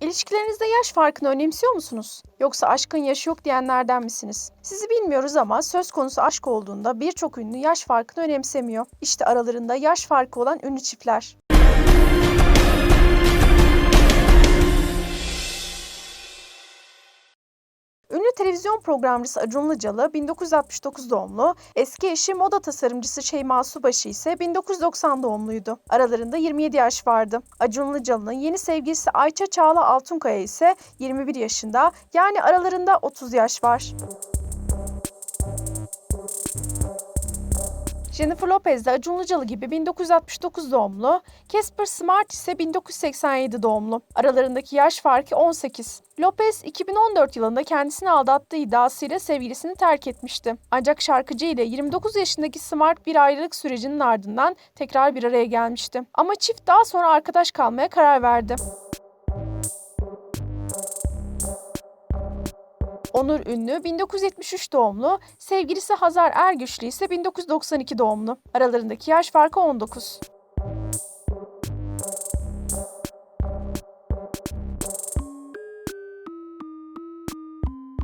İlişkilerinizde yaş farkını önemsiyor musunuz? Yoksa aşkın yaşı yok diyenlerden misiniz? Sizi bilmiyoruz ama söz konusu aşk olduğunda birçok ünlü yaş farkını önemsemiyor. İşte aralarında yaş farkı olan ünlü çiftler. Televizyon programcısı Acun Ilıcalı 1969 doğumlu, eski eşi moda tasarımcısı Şeyma Subaşı ise 1990 doğumluydu. Aralarında 27 yaş vardı. Acun Ilıcalı'nın yeni sevgilisi Ayça Çağla Altunkaya ise 21 yaşında yani aralarında 30 yaş var. Jennifer Lopez de Acun Ilıcalı gibi 1969 doğumlu, Casper Smart ise 1987 doğumlu. Aralarındaki yaş farkı 18. Lopez 2014 yılında kendisini aldattığı iddiasıyla sevgilisini terk etmişti. Ancak şarkıcı ile 29 yaşındaki Smart bir ayrılık sürecinin ardından tekrar bir araya gelmişti. Ama çift daha sonra arkadaş kalmaya karar verdi. Onur Ünlü 1973 doğumlu, sevgilisi Hazar Ergüçlü ise 1992 doğumlu. Aralarındaki yaş farkı 19.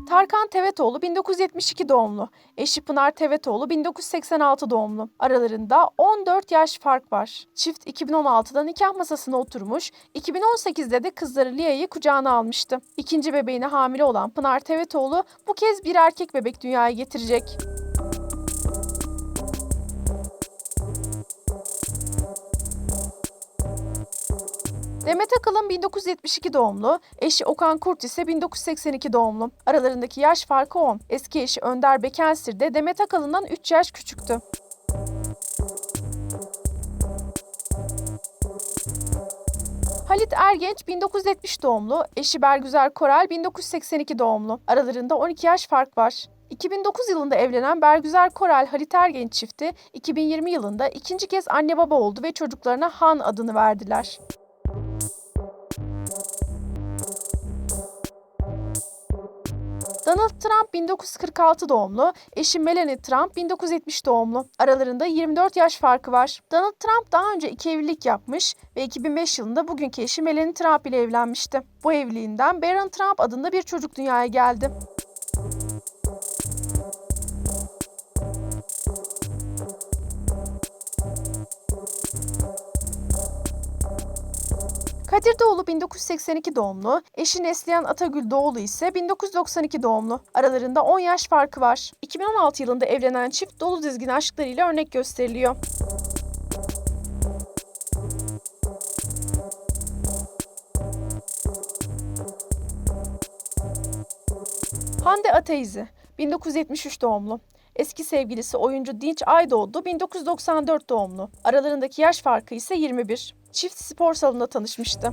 Tarkan Tevetoğlu 1972 doğumlu. Eşi Pınar Tevetoğlu 1986 doğumlu. Aralarında 14 yaş fark var. Çift 2016'da nikah masasına oturmuş, 2018'de de kızları Lia'yı kucağına almıştı. İkinci bebeğine hamile olan Pınar Tevetoğlu bu kez bir erkek bebek dünyaya getirecek. Demet Akalın 1972 doğumlu, eşi Okan Kurt ise 1982 doğumlu. Aralarındaki yaş farkı 10. Eski eşi Önder Bekensir de Demet Akalın'dan 3 yaş küçüktü. Halit Ergenç 1970 doğumlu, eşi Bergüzar Korel 1982 doğumlu. Aralarında 12 yaş fark var. 2009 yılında evlenen Bergüzar Korel Halit Ergenç çifti 2020 yılında ikinci kez anne baba oldu ve çocuklarına Han adını verdiler. Donald Trump 1946 doğumlu, eşi Melania Trump 1970 doğumlu. Aralarında 24 yaş farkı var. Donald Trump daha önce iki evlilik yapmış ve 2005 yılında bugünkü eşi Melania Trump ile evlenmişti. Bu evliliğinden Barron Trump adında bir çocuk dünyaya geldi. Kadir Doğulu 1982 doğumlu, eşi Neslihan Atagül Doğulu ise 1992 doğumlu. Aralarında 10 yaş farkı var. 2016 yılında evlenen çift dolu dizgin aşklarıyla örnek gösteriliyor. Hande Ataizi 1973 doğumlu. Eski sevgilisi oyuncu Dinç Aydoğdu 1994 doğumlu. Aralarındaki yaş farkı ise 21. Çift spor salonunda tanışmıştı.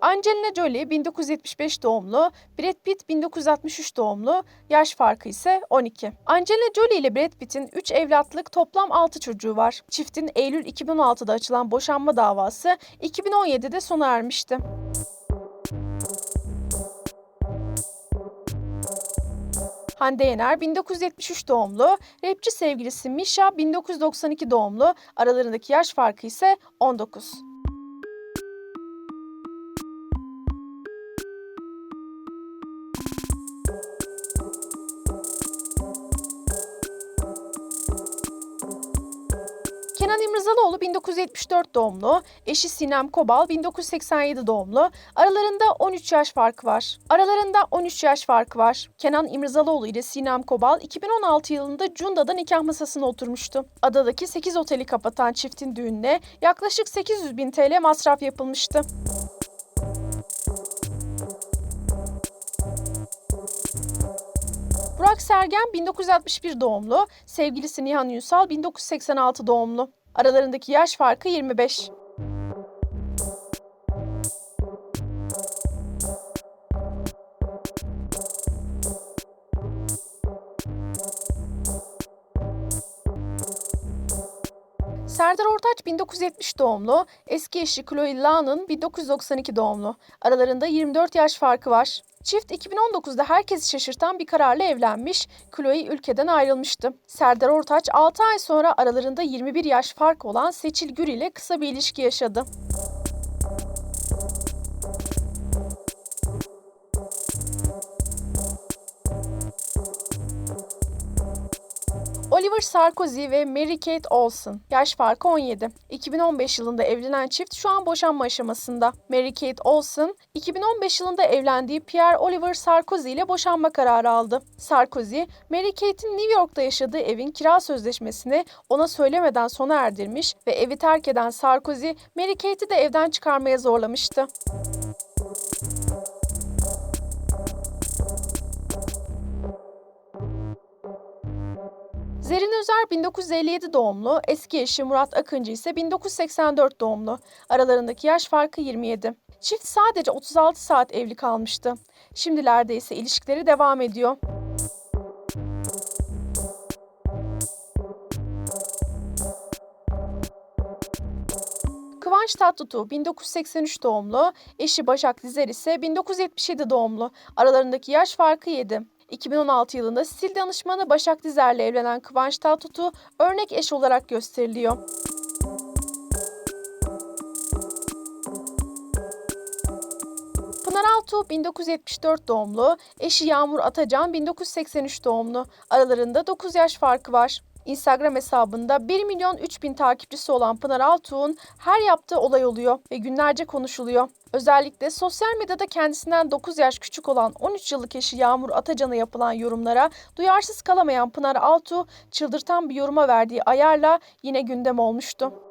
Angelina Jolie 1975 doğumlu, Brad Pitt 1963 doğumlu, yaş farkı ise 12. Angelina Jolie ile Brad Pitt'in 3 evlatlık toplam 6 çocuğu var. Çiftin Eylül 2016'da açılan boşanma davası 2017'de sona ermişti. Hande Yener 1973 doğumlu, rapçi sevgilisi Misha 1992 doğumlu, aralarındaki yaş farkı ise 19. İmirzalıoğlu 1974 doğumlu, eşi Sinem Kobal 1987 doğumlu. Aralarında 13 yaş farkı var. Aralarında 13 yaş farkı var. Kenan İmirzalıoğlu ile Sinem Kobal 2016 yılında Cunda'da nikah masasına oturmuştu. Adadaki 8 oteli kapatan çiftin düğününe yaklaşık 800 bin TL masraf yapılmıştı. Burak Sergen 1961 doğumlu, sevgilisi Nihan Ünsal 1986 doğumlu. Aralarındaki yaş farkı 25. Serdar Ortaç Kıvanç 1970 doğumlu, eski eşi Chloe Lan'ın 1992 doğumlu. Aralarında 24 yaş farkı var. Çift 2019'da herkesi şaşırtan bir kararla evlenmiş, Chloe ülkeden ayrılmıştı. Serdar Ortaç 6 ay sonra aralarında 21 yaş fark olan Seçil Gür ile kısa bir ilişki yaşadı. Oliver Sarkozy ve Mary-Kate Olsen. Yaş farkı 17. 2015 yılında evlenen çift şu an boşanma aşamasında. Mary-Kate Olsen, 2015 yılında evlendiği Pierre Oliver Sarkozy ile boşanma kararı aldı. Sarkozy, Mary-Kate'in New York'ta yaşadığı evin kira sözleşmesini ona söylemeden sona erdirmiş ve evi terk eden Sarkozy, Mary-Kate'i de evden çıkarmaya zorlamıştı. Zerrin Özer 1957 doğumlu, eski eşi Murat Akıncı ise 1984 doğumlu. Aralarındaki yaş farkı 27. Çift sadece 36 saat evli kalmıştı. Şimdilerde ise ilişkileri devam ediyor. Kıvanç Tatlıtuğ 1983 doğumlu, eşi Başak Dizer ise 1977 doğumlu. Aralarındaki yaş farkı 7. 2016 yılında stil danışmanı Başak Dizer'le evlenen Kıvanç Tatlıtuğ örnek eş olarak gösteriliyor. Pınar Altuğ 1974 doğumlu, eşi Yağmur Atacan 1983 doğumlu. Aralarında 9 yaş farkı var. Instagram hesabında 1 milyon 3 bin takipçisi olan Pınar Altuğ'un her yaptığı olay oluyor ve günlerce konuşuluyor. Özellikle sosyal medyada kendisinden 9 yaş küçük olan 13 yıllık eşi Yağmur Atacan'a yapılan yorumlara duyarsız kalamayan Pınar Altuğ çıldırtan bir yoruma verdiği ayarla yine gündem olmuştu.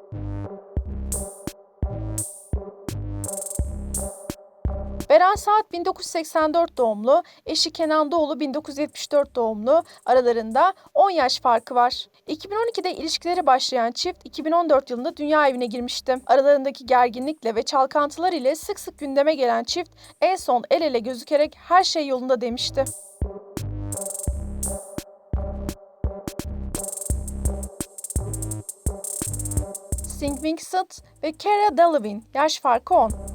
Beren Saat 1984 doğumlu, eşi Kenan Doğulu 1974 doğumlu. Aralarında 10 yaş farkı var. 2012'de ilişkileri başlayan çift 2014 yılında dünya evine girmişti. Aralarındaki gerginlikle ve çalkantılar ile sık sık gündeme gelen çift en son el ele gözükerek her şey yolunda demişti. Sting Vincent ve Cara Delevingne yaş farkı 10.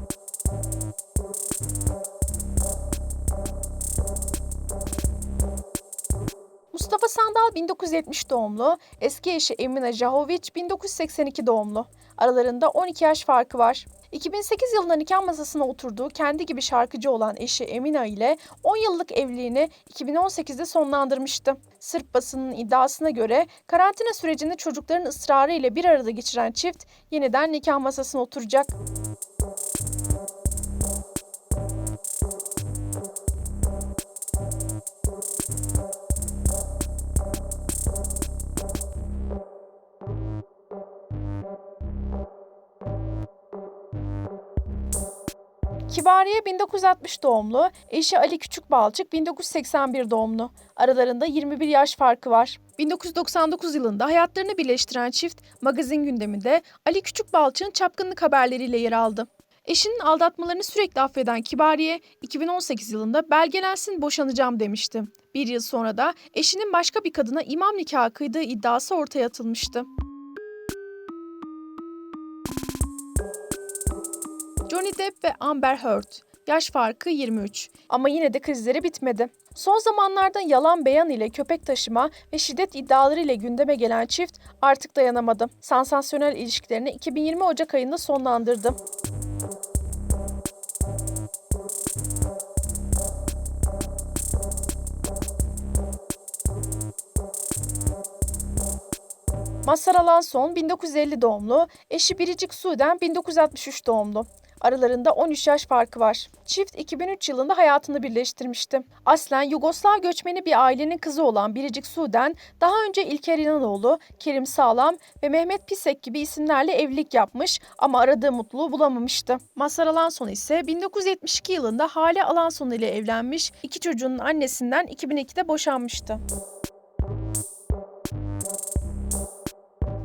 Mustafa Sandal 1970 doğumlu, eski eşi Emine Jahovic 1982 doğumlu. Aralarında 12 yaş farkı var. 2008 yılında nikah masasına oturduğu kendi gibi şarkıcı olan eşi Emine ile 10 yıllık evliliğini 2018'de sonlandırmıştı. Sırp basının iddiasına göre karantina sürecinde çocukların ısrarı ile bir arada geçiren çift yeniden nikah masasına oturacak. Kibariye 1960 doğumlu, eşi Ali Küçükbalçık 1981 doğumlu. Aralarında 21 yaş farkı var. 1999 yılında hayatlarını birleştiren çift magazin gündeminde Ali Küçükbalçık'ın çapkınlık haberleriyle yer aldı. Eşinin aldatmalarını sürekli affeden Kibariye, 2018 yılında belgelensin boşanacağım demişti. Bir yıl sonra da eşinin başka bir kadına imam nikahı kıydığı iddiası ortaya atılmıştı. Johnny Depp ve Amber Heard. Yaş farkı 23. Ama yine de krizleri bitmedi. Son zamanlarda yalan beyan ile köpek taşıma ve şiddet iddiaları ile gündeme gelen çift artık dayanamadı. Sansasyonel ilişkilerini 2020 Ocak ayında sonlandırdı. Mazhar Alanson 1950 doğumlu, eşi Biricik Suden 1963 doğumlu. Aralarında 13 yaş farkı var. Çift 2003 yılında hayatını birleştirmişti. Aslen Yugoslav göçmeni bir ailenin kızı olan Biricik Suden, daha önce İlker İnanoğlu, Kerim Sağlam ve Mehmet Pisek gibi isimlerle evlilik yapmış ama aradığı mutluluğu bulamamıştı. Mazhar Alanson ise 1972 yılında Hale Alanson ile evlenmiş, iki çocuğunun annesinden 2002'de boşanmıştı.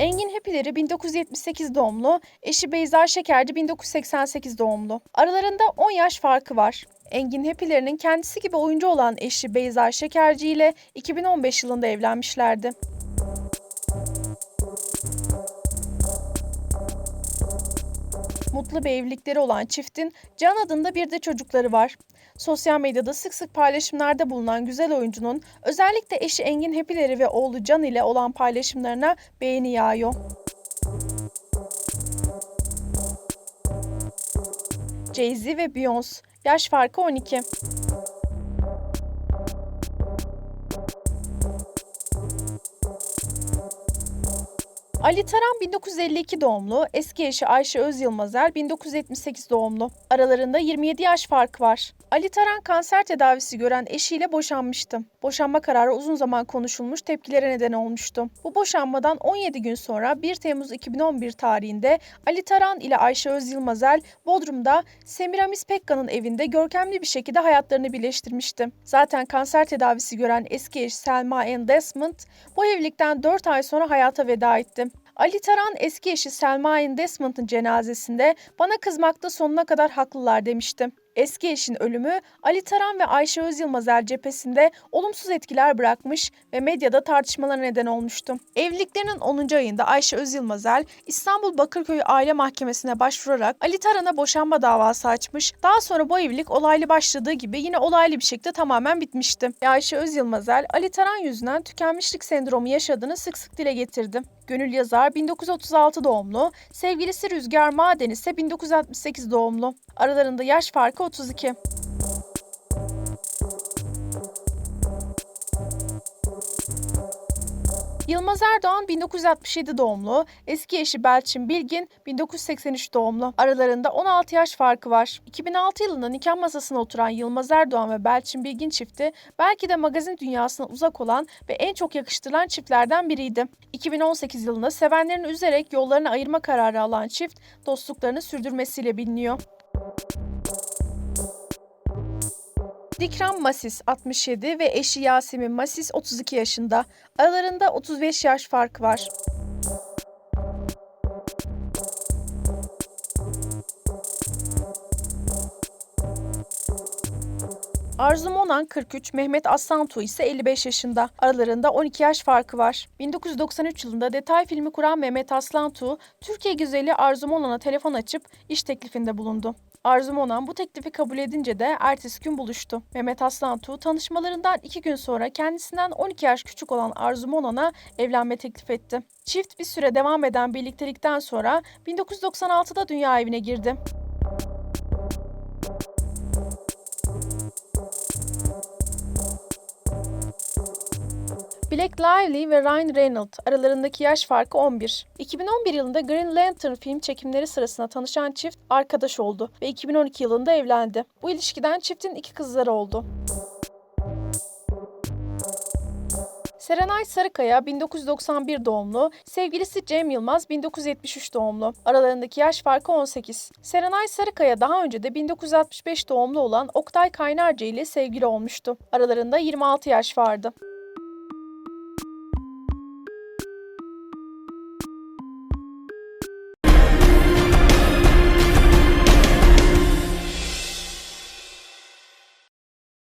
Engin Hepileri 1978 doğumlu, eşi Beyza Şekerci 1988 doğumlu. Aralarında 10 yaş farkı var. Engin Hepilerinin kendisi gibi oyuncu olan eşi Beyza Şekerci ile 2015 yılında evlenmişlerdi. mutlu bir evlilikleri olan çiftin Can adında bir de çocukları var. Sosyal medyada sık sık paylaşımlarda bulunan güzel oyuncunun özellikle eşi Engin Hepileri ve oğlu Can ile olan paylaşımlarına beğeni yağıyor. Jay-Z ve Beyoncé. Yaş farkı 12. Ali Taran 1952 doğumlu, eski eşi Ayşe Öz Yılmazer 1978 doğumlu. Aralarında 27 yaş fark var. Ali Taran kanser tedavisi gören eşiyle boşanmıştı. Boşanma kararı uzun zaman konuşulmuş, tepkilere neden olmuştu. Bu boşanmadan 17 gün sonra 1 Temmuz 2011 tarihinde Ali Taran ile Ayşe Öz Yılmazel Bodrum'da Semiramis Pekka'nın evinde görkemli bir şekilde hayatlarını birleştirmişti. Zaten kanser tedavisi gören eski eş Selma Ann Desmond bu evlilikten 4 ay sonra hayata veda etti. Ali Taran eski eşi Selma Desmond'ın cenazesinde bana kızmakta sonuna kadar haklılar demişti. Eski eşin ölümü Ali Taran ve Ayşe Özyılmazer cephesinde olumsuz etkiler bırakmış ve medyada tartışmalara neden olmuştu. Evliliklerinin 10. ayında Ayşe Özyılmazer İstanbul Bakırköy Aile Mahkemesi'ne başvurarak Ali Taran'a boşanma davası açmış. Daha sonra bu evlilik olaylı başladığı gibi yine olaylı bir şekilde tamamen bitmişti. Ve Ayşe Özyılmazer Ali Taran yüzünden tükenmişlik sendromu yaşadığını sık sık dile getirdi. Gönül Yazar 1936 doğumlu, sevgilisi Rüzgar Maden ise 1968 doğumlu. Aralarında yaş farkı 32. Yılmaz Erdoğan 1967 doğumlu, eski eşi Belçin Bilgin 1983 doğumlu. Aralarında 16 yaş farkı var. 2006 yılında nikah masasına oturan Yılmaz Erdoğan ve Belçin Bilgin çifti belki de magazin dünyasına uzak olan ve en çok yakıştırılan çiftlerden biriydi. 2018 yılında sevenlerini üzerek yollarını ayırma kararı alan çift dostluklarını sürdürmesiyle biliniyor. Dikram Masis 67 ve eşi Yasemin Masis 32 yaşında. Aralarında 35 yaş fark var. Arzu Monan 43, Mehmet Aslantu ise 55 yaşında. Aralarında 12 yaş farkı var. 1993 yılında detay filmi kuran Mehmet Aslantu, Türkiye güzeli Arzu Monan'a telefon açıp iş teklifinde bulundu. Arzu Monan bu teklifi kabul edince de ertesi gün buluştu. Mehmet Aslantu tanışmalarından iki gün sonra kendisinden 12 yaş küçük olan Arzu Monan'a evlenme teklif etti. Çift bir süre devam eden birliktelikten sonra 1996'da dünya evine girdi. Blake Lively ve Ryan Reynolds aralarındaki yaş farkı 11. 2011 yılında Green Lantern film çekimleri sırasında tanışan çift arkadaş oldu ve 2012 yılında evlendi. Bu ilişkiden çiftin iki kızları oldu. Serenay Sarıkaya 1991 doğumlu, sevgilisi Cem Yılmaz 1973 doğumlu. Aralarındaki yaş farkı 18. Serenay Sarıkaya daha önce de 1965 doğumlu olan Oktay Kaynarca ile sevgili olmuştu. Aralarında 26 yaş vardı.